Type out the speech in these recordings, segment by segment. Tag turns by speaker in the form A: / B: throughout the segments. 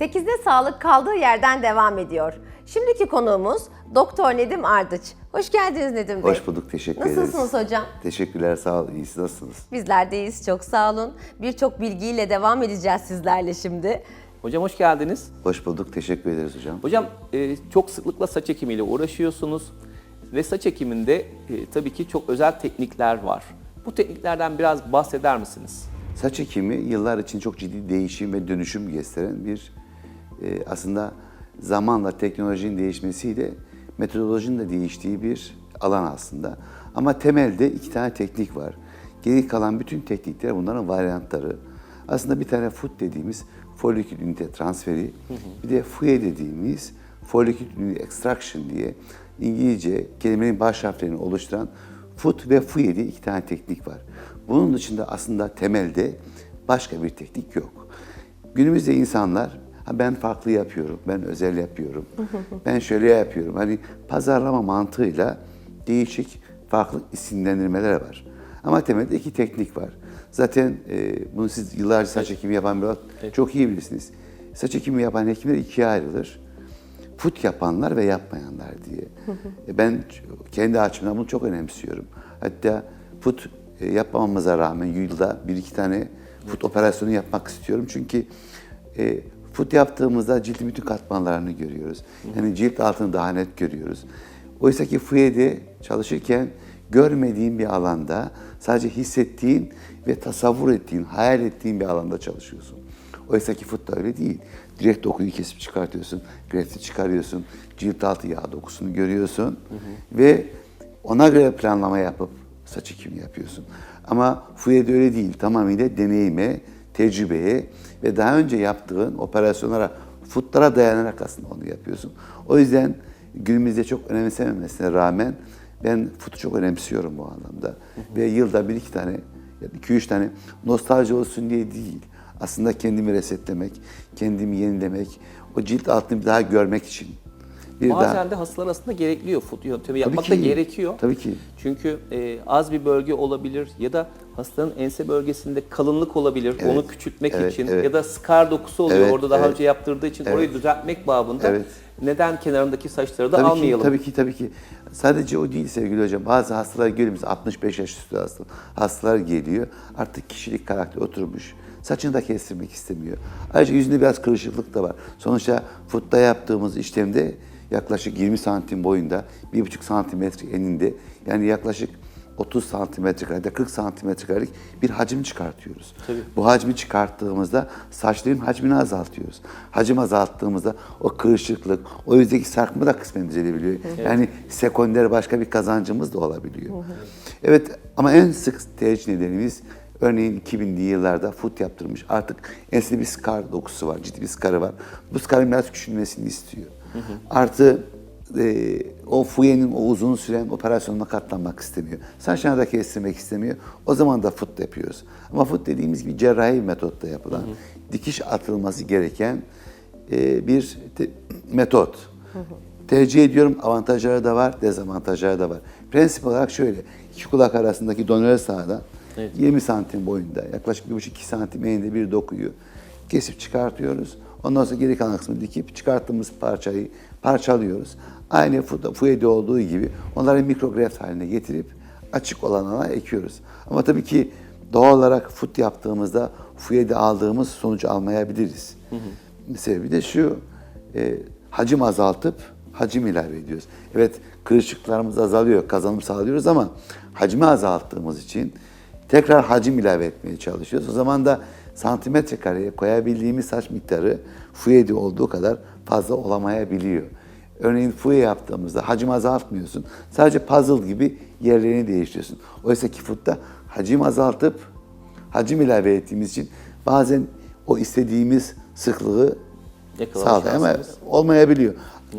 A: 8'de sağlık kaldığı yerden devam ediyor. Şimdiki konuğumuz Doktor Nedim Ardıç. Hoş geldiniz Nedim Bey.
B: Hoş bulduk, teşekkür ederiz.
A: Nasılsınız hocam?
B: Teşekkürler, sağ olun. İyisiniz, nasılsınız?
A: Bizler deyiz, çok sağ olun. Birçok bilgiyle devam edeceğiz sizlerle şimdi.
C: Hocam hoş geldiniz.
B: Hoş bulduk, teşekkür ederiz hocam.
C: Hocam e, çok sıklıkla saç ekimiyle uğraşıyorsunuz ve saç ekiminde e, tabii ki çok özel teknikler var. Bu tekniklerden biraz bahseder misiniz?
B: Saç ekimi yıllar için çok ciddi değişim ve dönüşüm gösteren bir e, aslında zamanla teknolojinin değişmesiyle metodolojinin de değiştiği bir alan aslında. Ama temelde iki tane teknik var. Geri kalan bütün teknikler bunların varyantları. Aslında bir tane foot dediğimiz folikül ünite transferi, bir de FUE dediğimiz folikül ünite extraction diye İngilizce kelimenin baş harflerini oluşturan foot ve FUE diye iki tane teknik var. Bunun dışında aslında temelde başka bir teknik yok. Günümüzde insanlar ha ben farklı yapıyorum, ben özel yapıyorum, ben şöyle yapıyorum. Hani pazarlama mantığıyla değişik farklı isimlendirmeler var. Ama temelde iki teknik var. Zaten e, bunu siz yıllarca saç ekimi yapan bir olarak çok iyi bilirsiniz. Saç ekimi yapan hekimler ikiye ayrılır. Fut yapanlar ve yapmayanlar diye. E, ben kendi açımdan bunu çok önemsiyorum. Hatta fut e, yapmamamıza rağmen yılda bir iki tane fut operasyonu yapmak istiyorum. Çünkü e, fut yaptığımızda cildin bütün katmanlarını görüyoruz. Yani cilt altını daha net görüyoruz. Oysa ki FUE'de çalışırken görmediğin bir alanda sadece hissettiğin ve tasavvur ettiğin, hayal ettiğin bir alanda çalışıyorsun. Oysa ki fut da öyle değil. Direkt dokuyu kesip çıkartıyorsun, grefti çıkarıyorsun, cilt altı yağ dokusunu görüyorsun ve ona göre planlama yapıp saç ekimi yapıyorsun. Ama FUE'de öyle değil. Tamamıyla deneyime, tecrübeye ve daha önce yaptığın operasyonlara, futlara dayanarak aslında onu yapıyorsun. O yüzden günümüzde çok önemsememesine rağmen ben futu çok önemsiyorum bu anlamda. Ve yılda bir iki tane, iki üç tane nostalji olsun diye değil. Aslında kendimi resetlemek, kendimi yenilemek, o cilt altını bir daha görmek için. Bir
C: Bazen de hastalar arasında gerekliyor foot yöntemi yapmak
B: ki.
C: da gerekiyor.
B: Tabii ki.
C: Çünkü e, az bir bölge olabilir ya da hastanın ense bölgesinde kalınlık olabilir.
B: Evet.
C: Onu küçültmek
B: Evet,
C: için
B: evet.
C: ya da skar dokusu oluyor
B: Evet,
C: orada daha
B: evet.
C: önce yaptırdığı için
B: Evet.
C: orayı düzeltmek babında
B: Evet.
C: neden kenarındaki saçları da
B: Tabii
C: almayalım?
B: Ki, tabii ki, tabii ki. Sadece o değil sevgili hocam. Bazı hastalar geliyor, biz 65 yaş üstü hasta, hastalar geliyor. Artık kişilik karakter oturmuş. Saçını da kestirmek istemiyor. Ayrıca yüzünde biraz kırışıklık da var. Sonuçta futta yaptığımız işlemde yaklaşık 20 santim boyunda, 1,5 santimetre eninde yani yaklaşık 30 santimetre karede, 40 santimetre karelik bir hacim çıkartıyoruz.
C: Tabii.
B: Bu hacmi çıkarttığımızda saçların hacmini azaltıyoruz. Hacim azalttığımızda o kırışıklık, o yüzdeki sarkma da kısmen düzelebiliyor. Yani sekonder başka bir kazancımız da olabiliyor. Evet ama en sık tercih nedenimiz örneğin 2000'li yıllarda fut yaptırmış. Artık ensede bir skar dokusu var, ciddi bir skarı var. Bu skarın biraz küçülmesini istiyor. Artı e, o fuyenin o uzun süren operasyonuna katlanmak istemiyor. Saçlarını da kestirmek istemiyor. O zaman da fut yapıyoruz. Ama fut dediğimiz gibi cerrahi bir metotla yapılan, dikiş atılması gereken e, bir te- metot. Tercih ediyorum. Avantajları da var, dezavantajları da var. Prensip olarak şöyle. iki kulak arasındaki donör sağda 20 santim boyunda, yaklaşık 1,5-2 santim eninde bir dokuyu kesip çıkartıyoruz. Ondan sonra geri kalan kısmını dikip çıkarttığımız parçayı parçalıyoruz. Aynı fu- fuyede olduğu gibi onları mikrogreft haline getirip açık olan alana ekiyoruz. Ama tabii ki doğal olarak fut yaptığımızda fuyede aldığımız sonucu almayabiliriz. Sebebi de şu, e, hacim azaltıp hacim ilave ediyoruz. Evet kırışıklarımız azalıyor, kazanım sağlıyoruz ama hacmi azalttığımız için tekrar hacim ilave etmeye çalışıyoruz. O zaman da santimetre kareye koyabildiğimiz saç miktarı fuyede olduğu kadar fazla olamayabiliyor. Örneğin fuye yaptığımızda hacim azaltmıyorsun. Sadece puzzle gibi yerlerini değiştiriyorsun. Oysa ki futta hacim azaltıp hacim ilave ettiğimiz için bazen o istediğimiz sıklığı sağlıyor ama olmayabiliyor.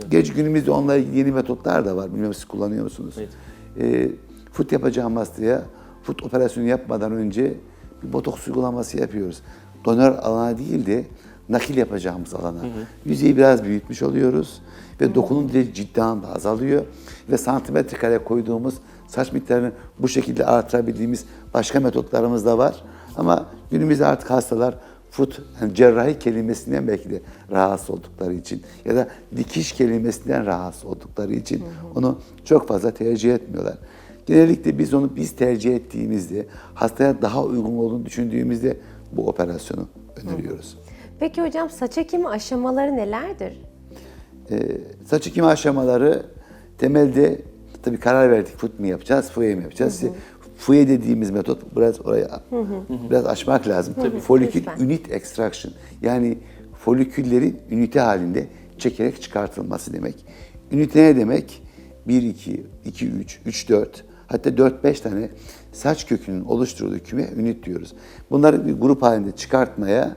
B: Geç günümüzde onunla ilgili yeni metotlar da var. Bilmiyorum siz kullanıyor musunuz?
C: Evet.
B: Ee, fut yapacağım hastaya fut operasyonu yapmadan önce bir botoks uygulaması yapıyoruz. Donör alana değil de nakil yapacağımız alana. Yüzeyi biraz büyütmüş oluyoruz ve dokunun direkt ciddi anlamda azalıyor ve santimetre kare koyduğumuz saç miktarını bu şekilde artırabildiğimiz başka metotlarımız da var. Ama günümüzde artık hastalar foot, yani cerrahi kelimesinden belki de rahatsız oldukları için ya da dikiş kelimesinden rahatsız oldukları için onu çok fazla tercih etmiyorlar. Genellikle biz onu biz tercih ettiğimizde, hastaya daha uygun olduğunu düşündüğümüzde bu operasyonu öneriyoruz.
A: Peki hocam saç ekimi aşamaları nelerdir?
B: Ee, saç ekimi aşamaları temelde tabii karar verdik fut mu yapacağız, fuye mi yapacağız? İşte Fuye dediğimiz metot biraz oraya biraz açmak lazım. Tabii folikül
A: lütfen.
B: unit extraction yani foliküllerin ünite halinde çekerek çıkartılması demek. Ünite ne demek? 1 2 2 3 3 4 hatta 4 5 tane saç kökünün oluşturduğu küme ünit diyoruz. Bunları bir grup halinde çıkartmaya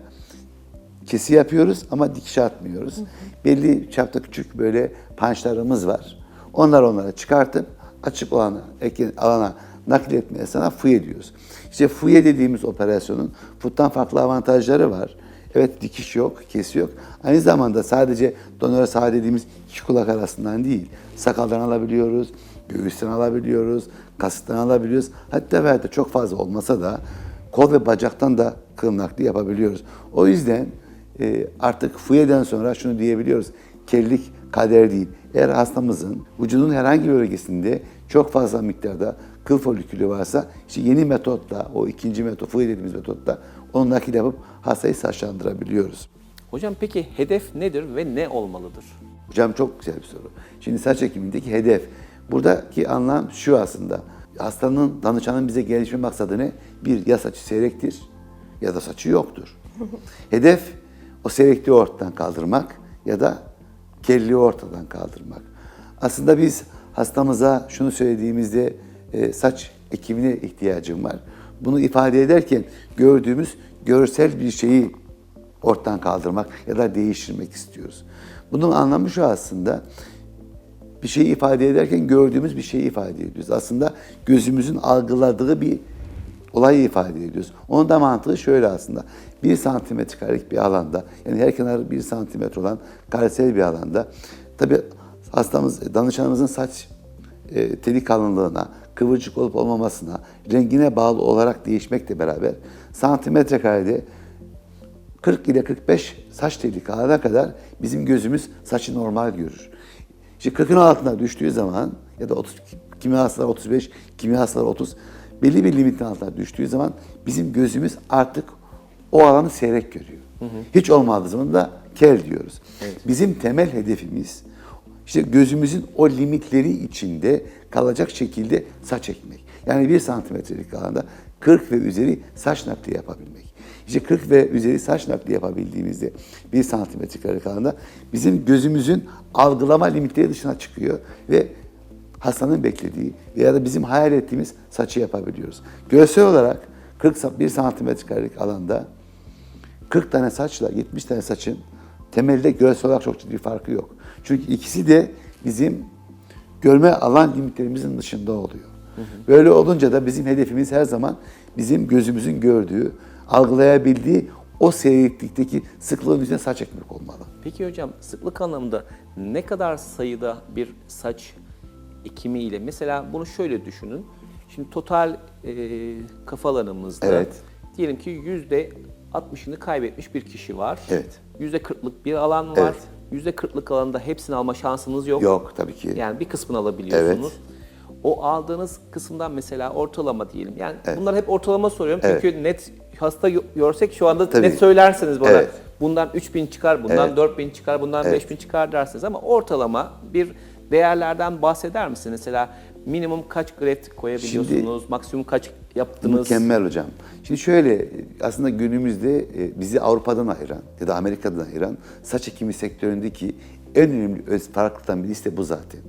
B: kesi yapıyoruz ama dikiş atmıyoruz. Belli çapta küçük böyle pançlarımız var. Onlar onlara çıkartıp açık olana, alana nakil etmeye sana fuye diyoruz. İşte fuye dediğimiz operasyonun futtan farklı avantajları var. Evet dikiş yok, kesi yok. Aynı zamanda sadece donör sağ dediğimiz iki kulak arasından değil, sakaldan alabiliyoruz, göğüsten alabiliyoruz, kasıktan alabiliyoruz. Hatta ve hatta çok fazla olmasa da kol ve bacaktan da kıl nakli yapabiliyoruz. O yüzden e, artık fuyeden sonra şunu diyebiliyoruz. Kellik kader değil. Eğer hastamızın vücudun herhangi bir bölgesinde çok fazla miktarda kıl folikülü varsa işte yeni metotla, o ikinci metot, fuye dediğimiz metotla onu nakil yapıp hastayı saçlandırabiliyoruz.
C: Hocam peki hedef nedir ve ne olmalıdır?
B: Hocam çok güzel bir soru. Şimdi saç ekimindeki hedef. Buradaki anlam şu aslında. Hastanın, danışanın bize gelişme maksadı ne? Bir, ya saçı seyrektir ya da saçı yoktur. hedef o seyrekliği ortadan kaldırmak ya da kelliği ortadan kaldırmak. Aslında biz hastamıza şunu söylediğimizde e, saç ekimine ihtiyacım var. Bunu ifade ederken gördüğümüz görsel bir şeyi ortadan kaldırmak ya da değiştirmek istiyoruz. Bunun anlamı şu aslında. Bir şeyi ifade ederken gördüğümüz bir şeyi ifade ediyoruz. Aslında gözümüzün algıladığı bir olayı ifade ediyoruz. Onun da mantığı şöyle aslında. Bir santimetre karelik bir alanda, yani her kenarı bir santimetre olan karesel bir alanda, tabi hastamız, danışanımızın saç e, teli kalınlığına, kıvırcık olup olmamasına, rengine bağlı olarak değişmekle beraber santimetre karede 40 ile 45 saç teli kalana kadar bizim gözümüz saçı normal görür. İşte 40'ın altına düştüğü zaman ya da 30, kimi hastalar 35, kimi hastalar 30 belli bir limitin altına düştüğü zaman bizim gözümüz artık o alanı seyrek görüyor. Hiç olmadığı zaman da kel diyoruz. Bizim temel hedefimiz işte gözümüzün o limitleri içinde kalacak şekilde saç ekmek. Yani bir santimetrelik alanda 40 ve üzeri saç nakli yapabilmek. İşte 40 ve üzeri saç nakli yapabildiğimizde bir santimetre karelik alanda bizim gözümüzün algılama limitleri dışına çıkıyor ve hastanın beklediği veya da bizim hayal ettiğimiz saçı yapabiliyoruz. Görsel olarak 41 santimetre karelik alanda 40 tane saçla 70 tane saçın temelde görsel olarak çok ciddi farkı yok. Çünkü ikisi de bizim görme alan limitlerimizin dışında oluyor. Böyle olunca da bizim hedefimiz her zaman bizim gözümüzün gördüğü, algılayabildiği o seyreklikteki sıklığın üzerine saç ekmek olmalı.
C: Peki hocam sıklık anlamında ne kadar sayıda bir saç ekimi ile mesela bunu şöyle düşünün. Şimdi total e, kafalarımızda
B: Evet.
C: diyelim ki yüzde 60'ını kaybetmiş bir kişi var.
B: Evet.
C: Yüzde 40'lık bir alan var.
B: Evet.
C: Yüzde 40'lık alanda hepsini alma şansınız yok.
B: Yok tabii ki.
C: Yani bir kısmını alabiliyorsunuz.
B: Evet.
C: O aldığınız kısımdan mesela ortalama diyelim. Yani bunlar hep ortalama soruyorum
B: Evet.
C: çünkü net hasta görsek şu anda
B: Tabii.
C: net söylersiniz bana.
B: Evet.
C: Bundan 3000 çıkar, bundan
B: Evet.
C: 4000 çıkar, bundan
B: Evet.
C: 5000 çıkar dersiniz ama ortalama bir değerlerden bahseder misiniz? Mesela minimum kaç greft koyabiliyorsunuz, maksimum kaç yaptınız?
B: Mükemmel hocam. Şimdi şöyle aslında günümüzde e, bizi Avrupa'dan ayıran ya da Amerika'dan ayıran saç ekimi sektöründeki en önemli öz farklılıktan birisi de bu zaten.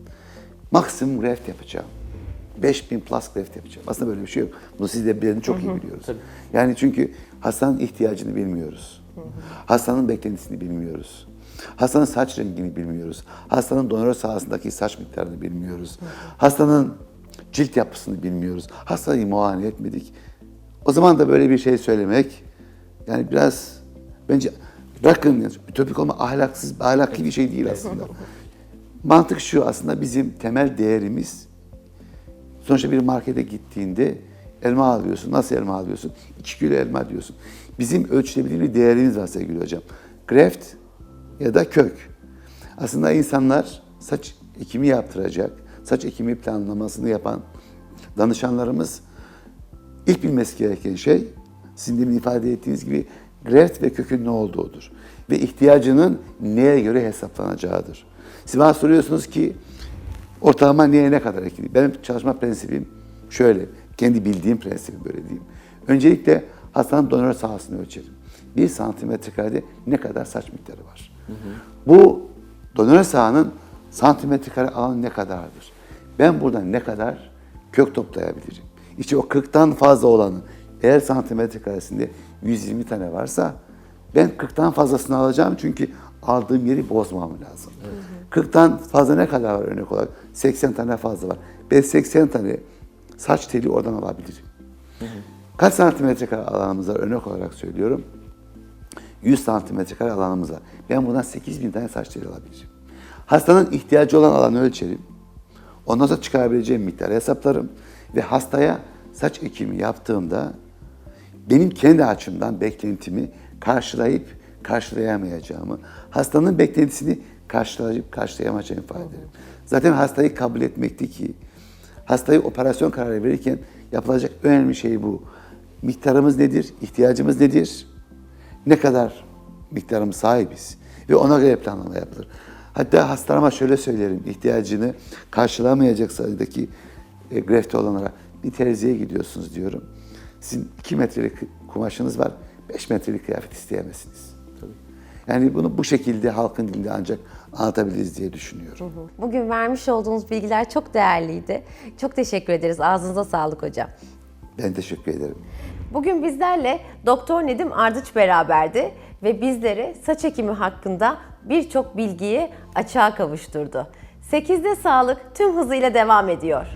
B: Maksimum graft yapacağım. 5000 plus graft yapacağım. Aslında böyle bir şey yok. Bunu siz de bileni çok iyi biliyoruz. Yani çünkü hastanın ihtiyacını bilmiyoruz. Hastanın beklentisini bilmiyoruz. Hastanın saç rengini bilmiyoruz. Hastanın donör sahasındaki saç miktarını bilmiyoruz. Hastanın cilt yapısını bilmiyoruz. Hastayı muayene etmedik. O zaman da böyle bir şey söylemek yani biraz bence bırakın ütopik olma ahlaksız, ahlaklı bir şey değil aslında. Mantık şu aslında bizim temel değerimiz sonuçta bir markete gittiğinde elma alıyorsun. Nasıl elma alıyorsun? 2 kilo elma diyorsun. bizim ölçülebilir bir değerimiz var sevgili hocam. Greft ya da kök. Aslında insanlar saç ekimi yaptıracak, saç ekimi planlamasını yapan danışanlarımız ilk bilmesi gereken şey sizin demin ifade ettiğiniz gibi greft ve kökün ne olduğudur. Ve ihtiyacının neye göre hesaplanacağıdır. Siz bana soruyorsunuz ki ortalama neye ne kadar etkili? Benim çalışma prensibim şöyle, kendi bildiğim prensibim böyle diyeyim. Öncelikle hastanın donör sahasını ölçerim. Bir santimetre karede ne kadar saç miktarı var? Bu donör sahanın santimetre kare alanı ne kadardır? Ben buradan ne kadar kök toplayabilirim? İşte o 40'tan fazla olanı eğer santimetre karesinde 120 tane varsa ben 40'tan fazlasını alacağım çünkü aldığım yeri bozmam lazım. 40'tan fazla ne kadar var örnek olarak? 80 tane fazla var. Ben 80 tane saç teli oradan alabilirim. Kaç santimetre kare alanımız var örnek olarak söylüyorum. 100 santimetre kare alanımız var. Ben buradan 8000 tane saç teli alabilirim. Hastanın ihtiyacı olan alanı ölçerim. Ondan sonra çıkarabileceğim miktarı hesaplarım. Ve hastaya saç ekimi yaptığımda benim kendi açımdan beklentimi karşılayıp karşılayamayacağımı, hastanın beklentisini karşılayıp karşılayamayacağımı ifade ederim. Zaten hastayı kabul etmekti ki, hastayı operasyon kararı verirken yapılacak önemli şey bu. Miktarımız nedir, ihtiyacımız nedir, ne kadar miktarımız sahibiz ve ona göre planlama yapılır. Hatta hastalarıma şöyle söylerim, ihtiyacını karşılamayacak sayıdaki e, grefte olanlara bir terziye gidiyorsunuz diyorum. Sizin 2 metrelik kumaşınız var, 5 metrelik kıyafet isteyemezsiniz. Yani bunu bu şekilde halkın dilinde ancak anlatabiliriz diye düşünüyorum.
A: Bugün vermiş olduğunuz bilgiler çok değerliydi. Çok teşekkür ederiz. Ağzınıza sağlık hocam.
B: Ben teşekkür ederim.
A: Bugün bizlerle Doktor Nedim Ardıç beraberdi ve bizleri saç ekimi hakkında birçok bilgiyi açığa kavuşturdu. 8'de sağlık tüm hızıyla devam ediyor.